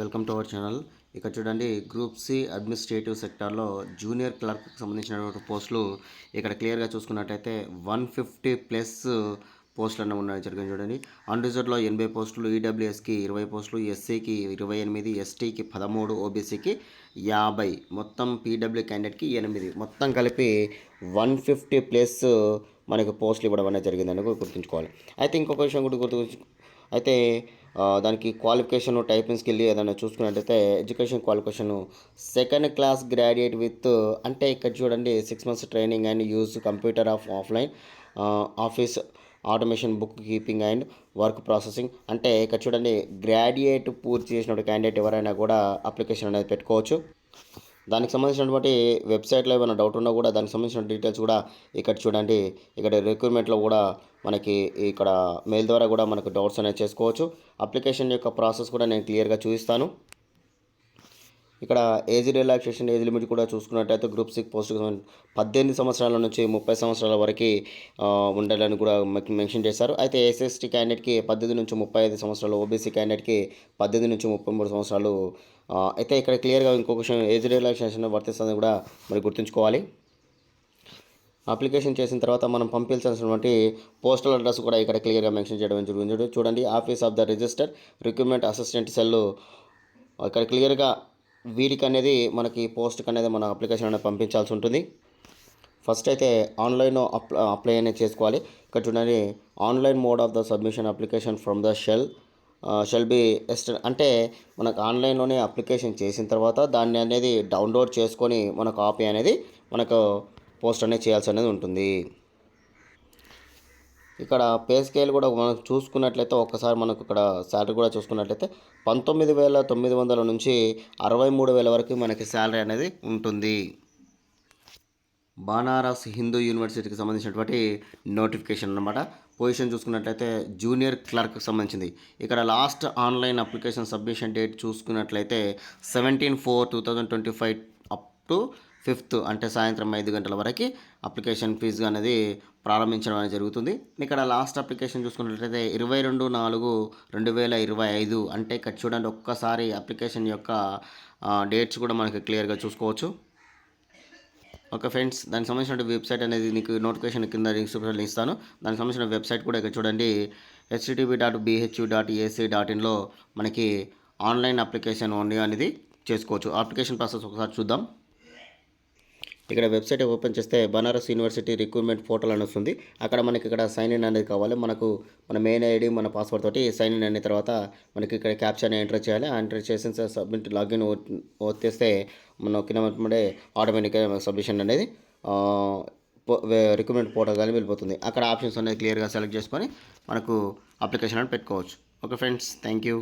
Welcome to our channel. ఇక్కడ చూడండి group C administrative సెక్టార్లో జూనియర్ క్లర్క్కి సంబంధించినటువంటి పోస్టులు ఇక్కడ క్లియర్గా చూసుకున్నట్టయితే వన్ ఫిఫ్టీ ప్లస్ పోస్టులు అన్న ఉన్నాయి జరిగింది చూడండి. అన్రిజర్వ్లో ఎనభై పోస్టులు ఈడబ్ల్యూఎస్కి ఇరవై పోస్టులు ఎస్సీకి ఇరవై ఎనిమిది ఎస్టీకి పదమూడు ఓబీసీకి యాభై. మొత్తం పీడబ్ల్యూ క్యాండిడేట్కి ఎనిమిది. మొత్తం కలిపి వన్ ఫిఫ్టీ ప్లస్ మనకు పోస్టులు ఇవ్వడం అనేది జరిగిందని గుర్తుంచుకోవాలి. అయితే ఇంకొక విషయం కూడా గుర్తు అయితే దానికి క్వాలిఫికేషన్ టైపింగ్ స్కిల్ ఏదైనా చూసుకున్నట్టయితే education qualification second class graduate with అంటే ఇక్కడ చూడండి six months training and use computer of offline office automation bookkeeping and word processing. అంటే ఇక్కడ చూడండి గ్రాడ్యుయేట్ పూర్తి చేసిన క్యాండిడేట్ ఎవరైనా కూడా అప్లికేషన్ అనేది పెట్టుకోవచ్చు. దానికి సంబంధించినటువంటి వెబ్సైట్లో ఏమైనా డౌట్ ఉన్నా కూడా దానికి సంబంధించిన డీటెయిల్స్ కూడా ఇక్కడ చూడండి. ఇక్కడ రిక్రూట్మెంట్లో కూడా మనకి ఇక్కడ మెయిల్ ద్వారా కూడా మనకు డౌట్స్ అనేవి చేసుకోవచ్చు. అప్లికేషన్ యొక్క ప్రాసెస్ కూడా నేను క్లియర్గా చూపిస్తాను. ఇక్కడ ఏజ్ రిలాక్సేషన్ ఏజ్ లిమిట్ కూడా చూసుకున్నట్టయితే గ్రూప్ సిక్స్ పోస్ట్ పద్దెనిమిది సంవత్సరాల నుంచి ముప్పై సంవత్సరాల వరకు ఉండాలని కూడా మెన్షన్ చేశారు. అయితే ఎస్ఎస్టీ క్యాండిడేట్కి పద్దెనిమిది నుంచి ముప్పై ఐదు సంవత్సరాలు ఓబీసీ క్యాండిడేట్కి పద్దెనిమిది నుంచి ముప్పై మూడు సంవత్సరాలు అయితే ఇక్కడ క్లియర్గా ఇంకొక విషయం ఏజ్ రిలాక్సేషన్ వర్తిస్తుందని కూడా మరి గుర్తుంచుకోవాలి. అప్లికేషన్ చేసిన తర్వాత మనం పంపించాల్సినటువంటి పోస్టల్ అడ్రస్ కూడా ఇక్కడ క్లియర్గా మెన్షన్ చేయడం జరుగుతుంది చూడండి office of the register recruitment assistant cell ఇక్కడ క్లియర్గా వీరికి అనేది మనకి పోస్ట్కి అనేది మన అప్లికేషన్ అనేది పంపించాల్సి ఉంటుంది. ఫస్ట్ అయితే ఆన్లైన్ అప్లై అప్లై అనేది చేసుకోవాలి. ఇక్కడ చూడండి online mode of the submission application from the shell shell B ఎస్ట్ అంటే మనకు ఆన్లైన్లోనే అప్లికేషన్ చేసిన తర్వాత దాన్ని అనేది డౌన్లోడ్ చేసుకొని మన కాపీ అనేది మనకు పోస్ట్ అనేది చేయాల్సి అనేది ఉంటుంది. ఇక్కడ పే స్కేల్ కూడా మనం చూసుకున్నట్లయితే ఒక్కసారి మనకు ఇక్కడ శాలరీ కూడా చూసుకున్నట్లయితే పంతొమ్మిది వేల తొమ్మిది వందల నుంచి అరవై మూడు వేల వరకు మనకి శాలరీ అనేది ఉంటుంది. బనారస్ హిందూ యూనివర్సిటీకి సంబంధించినటువంటి నోటిఫికేషన్ అన్నమాట. పొజిషన్ చూసుకున్నట్లయితే జూనియర్ క్లర్క్కి సంబంధించింది. ఇక్కడ last online application submission date చూసుకున్నట్లయితే seventeen four two thousand twenty five up to fifth అంటే సాయంత్రం ఐదు గంటల వరకు అప్లికేషన్ ఫీజు అనేది ప్రారంభించడం అనేది జరుగుతుంది. ఇక్కడ లాస్ట్ అప్లికేషన్ చూసుకున్నట్లయితే ఇరవై రెండు నాలుగు రెండు వేల ఇరవై ఐదు అంటే ఇక్కడ చూడండి ఒక్కసారి అప్లికేషన్ యొక్క డేట్స్ కూడా మనకి క్లియర్గా చూసుకోవచ్చు. ఓకే ఫ్రెండ్స్ దానికి సంబంధించిన వెబ్సైట్ అనేది నీకు నోటిఫికేషన్ కింద డిస్క్రిప్షన్లో ఇస్తాను. దానికి సంబంధించిన వెబ్సైట్ కూడా ఇక్కడ చూడండి HTTP dot BHU dot AC dot ఇన్లో మనకి ఆన్లైన్ అప్లికేషన్ ఓన్లీ అనేది చేసుకోవచ్చు. అప్లికేషన్ ప్రాసెస్ ఒకసారి చూద్దాం. ఇక్కడ వెబ్సైట్ ఓపెన్ చేస్తే బనారస్ యూనివర్సిటీ రిక్రూట్మెంట్ పోర్టల్ అని వస్తుంది. అక్కడ మనకి ఇక్కడ సైన్ ఇన్ అనేది కావాలి. మనకు మన మెయిన్ ఐడి మన పాస్వర్డ్ తోటి సైన్ ఇన్ అయిన తర్వాత మనకి ఇక్కడ క్యాప్షన్ ఎంటర్ చేయాలి. ఆ ఎంటర్ చేసిన సబ్మిట్ లాగిన్ వచ్చేస్తే మనం కింద ఆటోమేటిక్గా సబ్మిషన్ అనేది రిక్రూట్మెంట్ పోర్టల్ కానీ వెళ్ళిపోతుంది. అక్కడ ఆప్షన్స్ అనేది క్లియర్గా సెలెక్ట్ చేసుకొని మనకు అప్లికేషన్ అని పెట్టుకోవచ్చు. Okay friends thank you